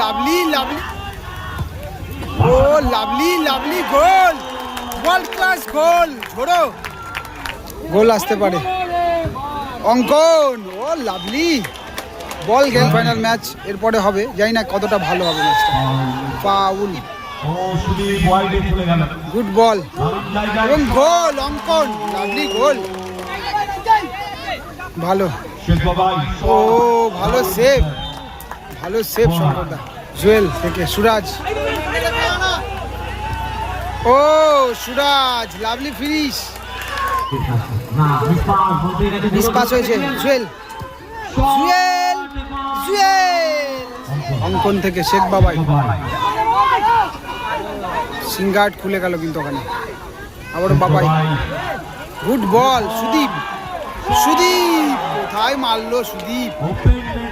Lovely lovely. ও lovely lovely, goal. World class goal ঝোড়ো। Goal আসতে পারে। Ankan, oh lovely. বল গেল ফাইনাল ম্যাচ এরপরে হবে। জানি না কতটা ভালো হবে ম্যাচটা ও গেল গুড বল এবং গোল অঙ্কন। লাভলি গোল ভালো। ও, ভালো সেভ ভালো সেভ শঙ্করদা জুয়েল থেকে সুরাজ। ও Suraj lovely finish miss pass হয়েছে। জুয়েল। জুয়েল জুয়েল। অঙ্কন থেকে শেখ বাবাই। সিঙ্গার্ট খুলে গেল কিন্তু ওখানে। আবারও বাবাই। Good ball Sudip. সুদীপ কোথায় মারলো সুদীপ?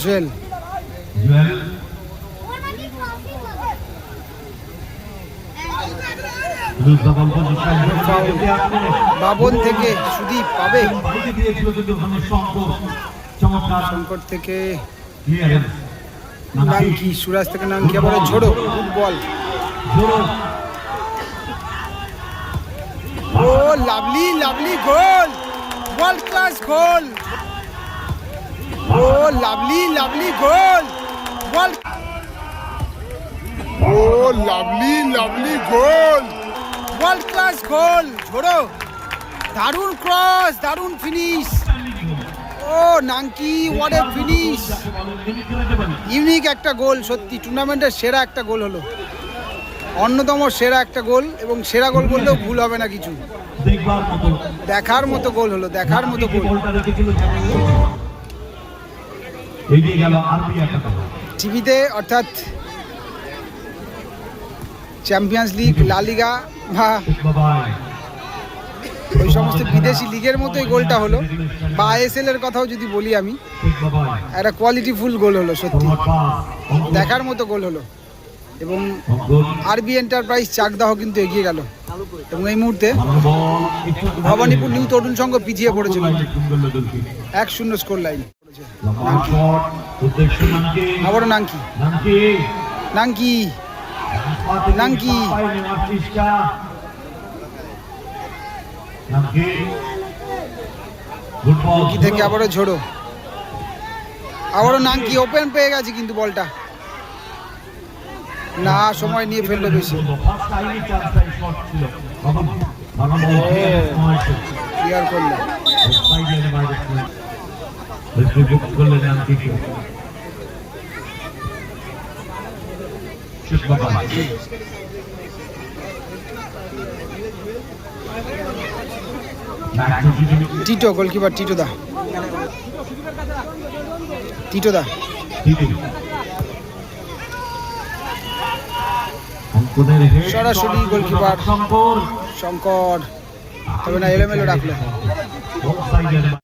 জুয়েল। জুয়েল বাবন থেকে সুদীপ পাবে। শঙ্কর থেকে নাঙ্কি সুরাজ থেকে নাঙ্কি আবার ঝোড়ো গুড বল ও, lovely lovely goal. World class goal. ও লাভলি লাভলি গোল। ওয়ার্ল্ড ও lovely lovely goal. World class goal ঝোড়ো। দারুণ ক্রস দারুণ finish O Nanki what a finish unique একটা গোল সত্যি। টুর্নামেন্টের সেরা একটা গোল হলো। অন্যতম সেরা একটা গোল এবং সেরা গোল বললেও ভুল হবে না কিছু। দেখার মতো গোল হলো দেখার মতো গোল। এগিয়ে গেল আরবি টিভিতে অর্থাৎ চ্যাম্পিয়ন্স লিগ লা লিগা বা ওই সমস্ত বিদেশি লিগের মতোই গোলটা হলো। বা আইএসএল এর কথাও যদি বলি আমি একটা কোয়ালিটি ফুল গোল হলো সত্যি। দেখার মতো গোল হলো। এবং আরবি এন্টারপ্রাইজ চাকদাহ কিন্তু এগিয়ে গেল। এবং এই মুহূর্তে ভবানীপুর নিউ তরুণ সংঘ পিছিয়ে পড়েছে কিন্তু। সুন্দর লেগেছে এক শূন্য স্কোর লাইন আবারও নাঙ্কি নাঙ্কি নাঙ্কি। নামকে। গুড বল কি? থেকে আবারও ঝোড়ো। আবারও নাঙ্কি ওপেন পেয়ে গেছে কিন্তু বলটা। না সময় নিয়ে ফেলল বেশি। ক্লিয়ার করল? টিটো গোলকিপার টিটো দা। টিটো দা। সরাসরি গোলকিপার। শঙ্কর। তবে না এলোমেলো রাখল অফসাইডের রাজীব ফরওয়ার্ড পাস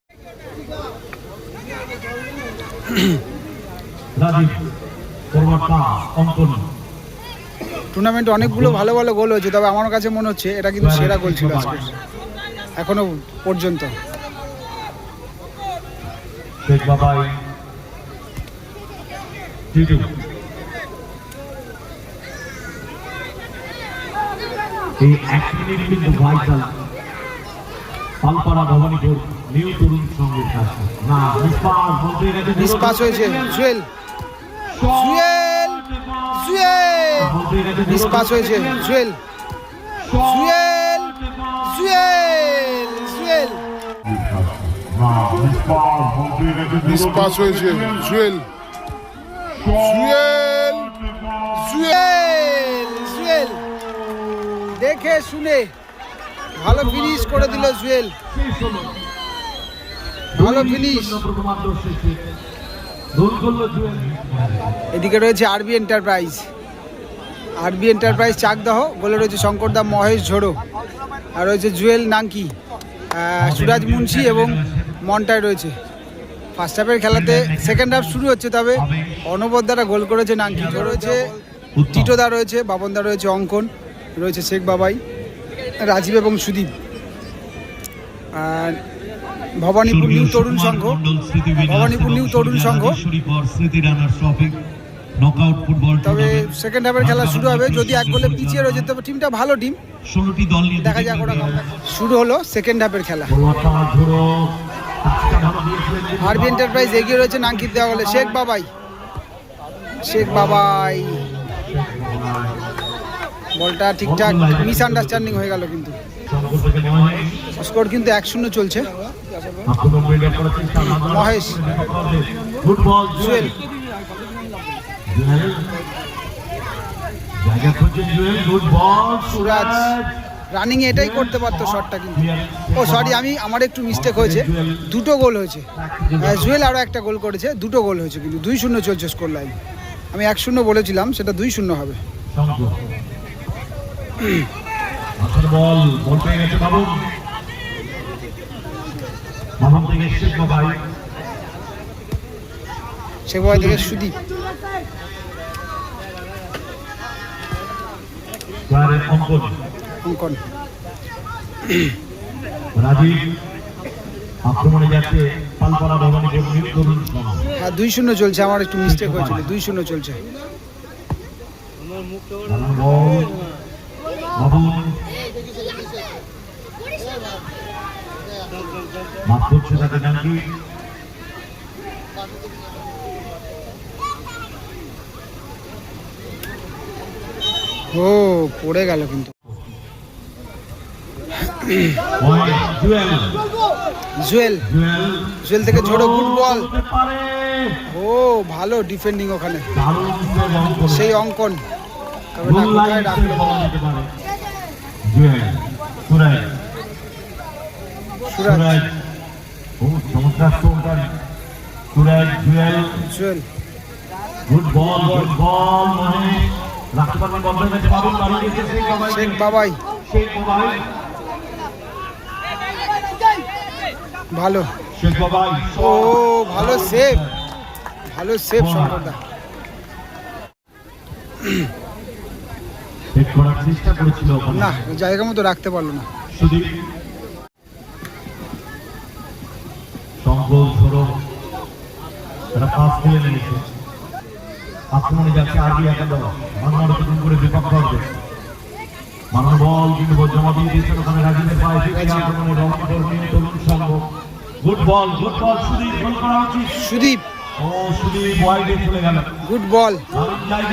অঙ্কন টুর্নামেন্টে অনেকগুলো ভালো ভালো গোল হয়েছে তবে আমার কাছে মনে হচ্ছে এটা কিন্তু সেরা গোল ছিল আজকে। এখনও পর্যন্ত। এই এক মিনিট কিন্তু ভাইটাল পালপাড়া ভবানীপুর। নিউ তরুণ সঙ্গের কাছে না মিসপাস বলতে গেছে মিস পাস হয়েছে। জুয়েল। জুয়েল। জুয়েল। গেছে হয়েছে জুয়েল। জুয়েল জুয়েল জুয়েল। না মিসপাস বলতে গেছে মিস পাস হয়েছে। জুয়েল। জুয়েল। জুয়েল। জুয়েল। দেখে শুনে ভালো ফিনিশ করে দিল জুয়েল। ভালো ফিনিশ। এদিকে রয়েছে আরবি এন্টারপ্রাইজ আরবি এন্টারপ্রাইজ চাকদাহ গোলে রয়েছে শঙ্করদা মহেশ ঝোড়ো। আর রয়েছে জুয়েল নাঙ্কি। সুরাজ মুন্সি এবং মন্টায় রয়েছে। ফার্স্ট হাফের খেলাতে সেকেন্ড হাফ শুরু হচ্ছে তবে অনবদ্য দ্বারা গোল করেছে নাঙ্কি। রয়েছে টিটোদা রয়েছে বাবনদা রয়েছে, অঙ্কন, রয়েছে শেখ বাবাই, রাজীব এবং সুদীপ। আর ভবানীপুর নিউ তরুণ সংঘ ভবানীপুর নিউ তরুণ সংঘ। তবে সেকেন্ড হাফের খেলা শুরু হবে। যদি এক গোলে পিছিয়ে রয়েছে তবে টিমটা ভালো টিম ষোলোটি দল নিয়ে দেখা যাক ওরা শুরু হলো সেকেন্ড হাফের খেলা। আরবি এন্টারপ্রাইজ এগিয়ে রয়েছে নাঙ্কিত দেওয়া হলে শেখ বাবাই। শেখ বাবাই। বলটা ঠিকঠাক মিস আন্ডারস্ট্যান্ডিং হয়ে গেল কিন্তু। স্কোর কিন্তু এক শূন্য চলছে। মহেশ। জুয়েল। জায়গা খুঁজছে Jewel good ball Suraj. Running এটাই করতে পারতো শটটা কিন্তু। ও সরি আমি আমার একটু মিস্টেক হয়েছে। দুটো গোল হয়েছে। জুয়েল আরও একটা গোল করেছে। দুটো গোল হয়েছে কিন্তু। দুই শূন্য চলছে স্কোর লাইন আমি এক শূন্য বলেছিলাম সেটা দুই শূন্য হবে। বল বাবু থেকে শেখ বাবাই শেখ বাবাই থেকে সুদীপ অঙ্কন। অঙ্কন। রাজীব আক্রমণে যাচ্ছে পালপাড়া ভবানীপুর তরুণ সংঘ। আর দুই শূন্য চলছে আমার একটু মিস্টেক হয়েছিল দুই শূন্য চলছে। রানার ও পড়ে গেল কিন্তু। জুয়েল। জুয়েল। থেকে ঝোড়ো গুড বল। ও ভালো ডিফেন্ডিং ওখানে। সেই অঙ্কন। তবে না কোথায় রাখল সেভ বলা যেতে পারে Jewel Suraj. Suraj Jewel. Jewel. Good ball good ball রাখতে পারবেন শেখ বাবাই। শেখ বাবাই। ভালো। শেখ বাবাই ও ভালো সেভ। ভালো সেভ করেছিল না জায়গা মতো রাখতে পারল না। সুদীপ। পাস খেলে নিয়েছে আক্রমণে যাচ্ছে বাংলার নতুন করে বিপক্ষ হবে বাংলা বল কিন্তু জমা দিয়ে দিয়েছেন ওখানে রাজীবের পায়ে ফিরে আক্রমণে রংপুর নিয়ে Tarun Sangha good ball good ball Sudip goal করা উচিত। সুদীপ। ও সুদীপ ওয়াইডে চলে গেল। Good ball.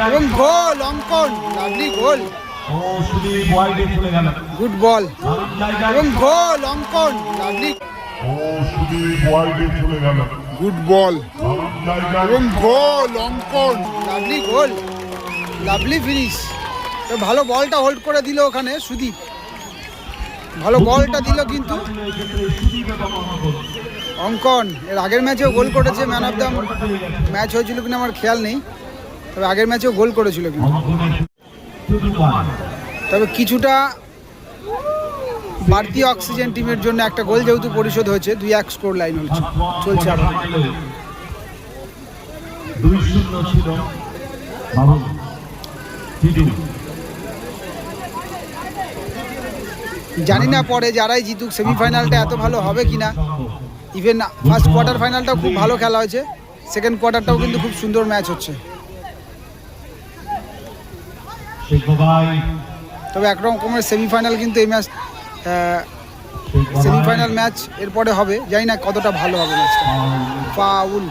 এবং গোল অঙ্কন। লাভলি গোল। ও সুদীপ ওয়াইডে চলে গেল। Good ball. এবং গোল অঙ্কন। লাভলি ও সুদীপ ওয়াইডে চলে গেল। Good ball. এবং গোল অঙ্কন লাভলি গোল লাভলি ফিনিশ ভালো বলটা হোল্ড করে দিল ওখানে সুদীপ। ভালো বলটা দিল কিন্তু। অঙ্কন এর আগের ম্যাচেও গোল করেছে ম্যান অফ দ্য ম্যাচ হয়েছিল কিনা আমার খেয়াল নেই। তবে আগের ম্যাচেও গোল করেছিল কিন্তু। তবে কিছুটা বাড়তি অক্সিজেন টিমের জন্য একটা গোল যেহেতু পরিশোধ হয়েছে দুই এক স্কোর লাইন হচ্ছে চলছে শূন্য ছিল। জানি না পরে যারাই জিতুক সেমিফাইনালটা এত ভালো হবে কিনা। ইভেন ফার্স্ট কোয়ার্টার ফাইনালটাও খুব ভালো খেলা হয়েছে। সেকেন্ড কোয়ার্টারটাও কিন্তু খুব সুন্দর ম্যাচ হচ্ছে। তবে একরকমের সেমিফাইনাল কিন্তু এই ম্যাচ সেমিফাইনাল ম্যাচ এরপরে হবে। জানি না কতটা ভালো হবে ম্যাচটা ফাউল।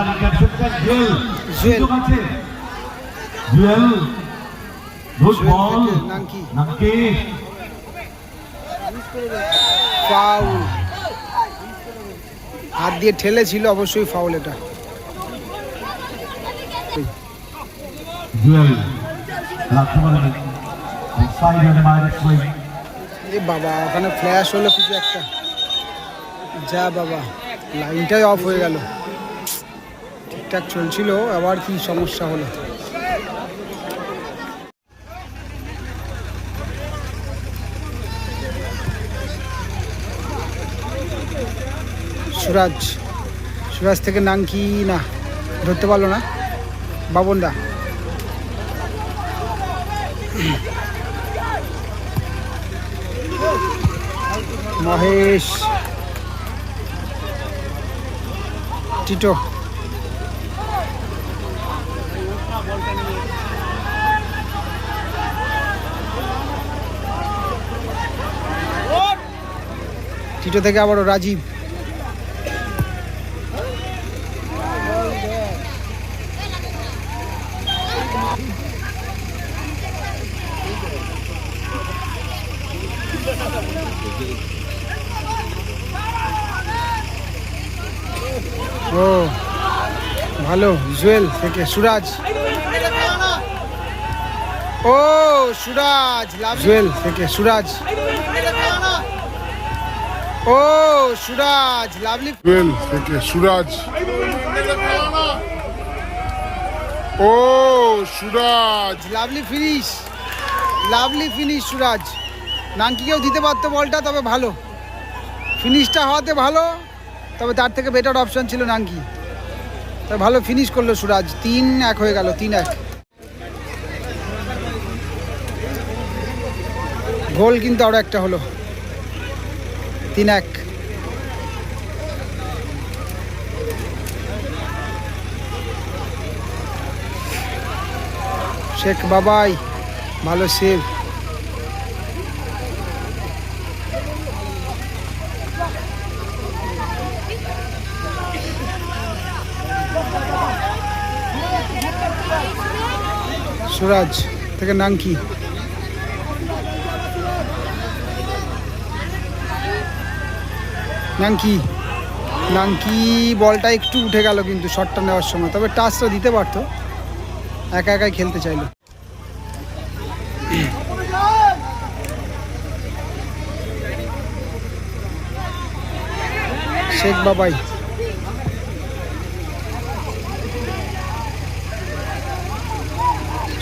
চমৎকার ইন্টারসেপ্টর জুয়েল। জুয়েল। আছে জুয়েল গুড বল থেকে নাকি ফাউল। হাত দিয়ে ঠেলেছিল অবশ্যই ফাউল এটা। জুয়েল। এ বাবা ওখানে ফ্ল্যাশ হলো কিছু একটা। যা বাবা লাইনটাই অফ হয়ে গেল। ঠিকঠাক চলছিল, আবার কি সমস্যা হলো? সুরাজ সুরাজ থেকে নাম কি না, ধরতে পারল না? বাবনদা। মহেশ। টিটো। টিটো থেকে আবারও রাজীব। ও ভালো জুয়েল থেকে সুরাজ। ও সুরাজ জুয়েল থেকে সুরাজ। ও সুরাজ লাভলি টুয়েল থেকে সুরাজ। ও Suraj. Lovely finish lovely finish Suraj. নাঙ্কিকেও দিতে পারতো বলটা তবে ভালো। ফিনিশটা হওয়াতে ভালো তবে তার থেকে বেটার অপশন ছিল নাঙ্কি তবে ভালো ফিনিশ করল সুরাজ। তিন এক হয়ে গেল তিন এক। গোল কিন্তু আরও একটা হলো। তিন এক। শেখ বাবাই ভালো সেভ সুরাজ থেকে নাঙ্কি নাঙ্কি নাঙ্কি বলটা একটু উঠে গেল কিন্তু শটটা নেওয়ার সময়, তবে টাচটা দিতে পারতো। একা একাই খেলতে চাইলো। শেখ বাবাই।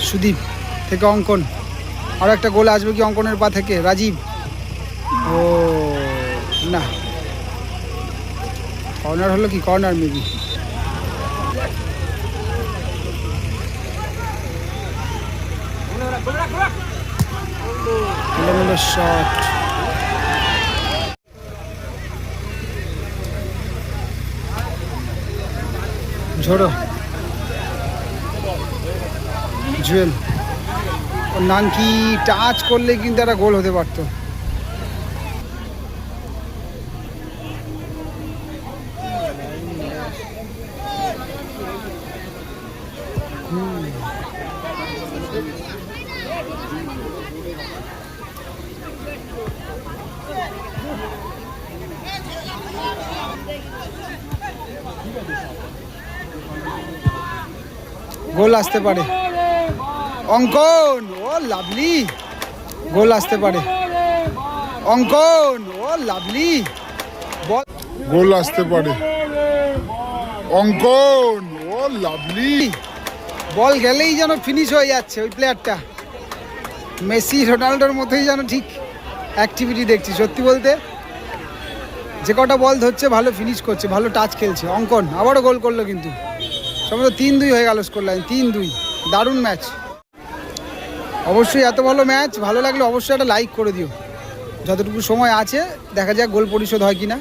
সুদীপ থেকে অঙ্কন। আর একটা গোল আসবে কি অঙ্কনের পা থেকে? রাজীব ও না কর্নার হলো কি? কর্নার মেবি ঝোড়ো। জুয়েল। নাঙ্কি টাচ করলে কিন্তু একটা গোল হতে পারতো। গোল আসতে পারে। Ankan oh lovely. গোল আসতে পারে। Ankan oh lovely. বল। গোল আসতে পারে। Ankan oh lovely. বল গেলেই যেন ফিনিশ হয়ে যাচ্ছে ওই প্লেয়ারটা মেসি রোনাল্ডোর মতোই যেন ঠিক অ্যাক্টিভিটি দেখছি সত্যি বলতে। যে কটা বল ধরছে ভালো ফিনিশ করছে ভালো টাচ খেলছে। অঙ্কন আবারও গোল করল কিন্তু। সম্ভবত তিন দুই হয়ে গেল স্কোর লাইন তিন দুই। দারুণ ম্যাচ অবশ্যই এত ভালো ম্যাচ ভালো লাগলে অবশ্যই একটা লাইক করে দিও। যতটুকু সময় আছে, দেখা যাক গোল পরিশোধ হয় কি না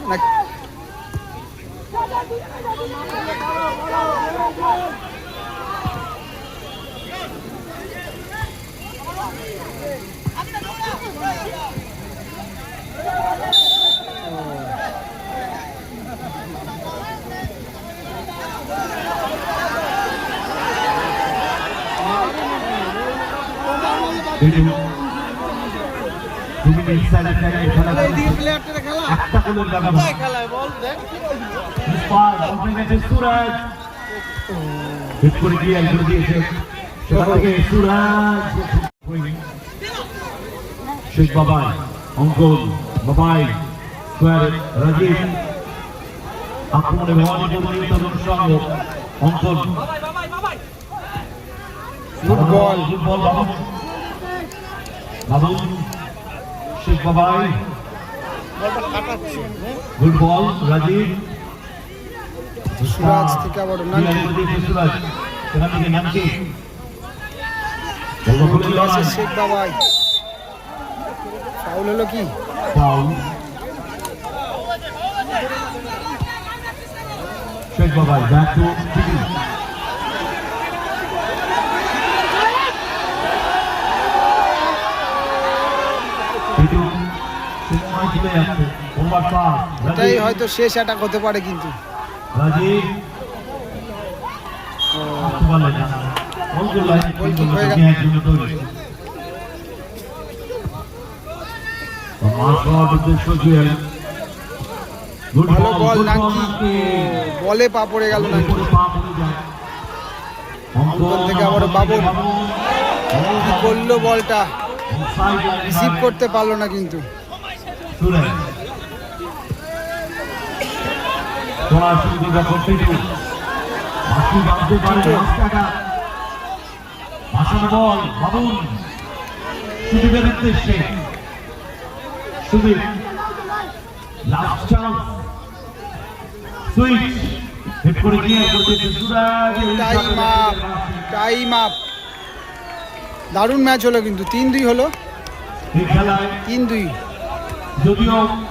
তুমি ইনসাইডে খেলে খেলা একটা গোলের ব্যবধান পার কমপ্লিমেন্টে সুরাজ হিট করে দিয়ে একজন দিয়েছে সেখান থেকে সুরাজ শেখ বাবাই অঙ্কন বাবাই সোয়ার রাজীব আক্রমণে ভবানী চৌধুরী তরুণ সঙ্গ অঙ্কন গুড বল গুড বল বাবু বাবু শেখ বাবাই গুড বল রাজীব সুরাজ থেকে আবার সুরাজ সেখান থেকে নামকি শেখ বাবাই। ফাউল হলো কি? ফাউল শেখ বাবাই ব্যাক টু টিভি কিন্তু সময় চলে যাচ্ছে ওভার পাস এটাই হয়তো শেষ অ্যাটাক হতে পারে কিন্তু। ভালো বল নাকি? বলে পা পড়ে গেল নাকি? থেকে আবারও বাবুল। কি করল বলটা? রিসিভ করতে পারল না কিন্তু। তোরা সুবিধা করতে বাকি বাঁধতে পারে দশ টাকা ভাষানো বল বাবুন সুবিধা উদ্দেশ্যে। সুবিধ লাস্ট চান্স সুইচ হেড করে গিয়ে করতে Suraj time up time up দারুণ ম্যাচ হলো কিন্তু তিন দুই হলো। তিন দুই। যদিও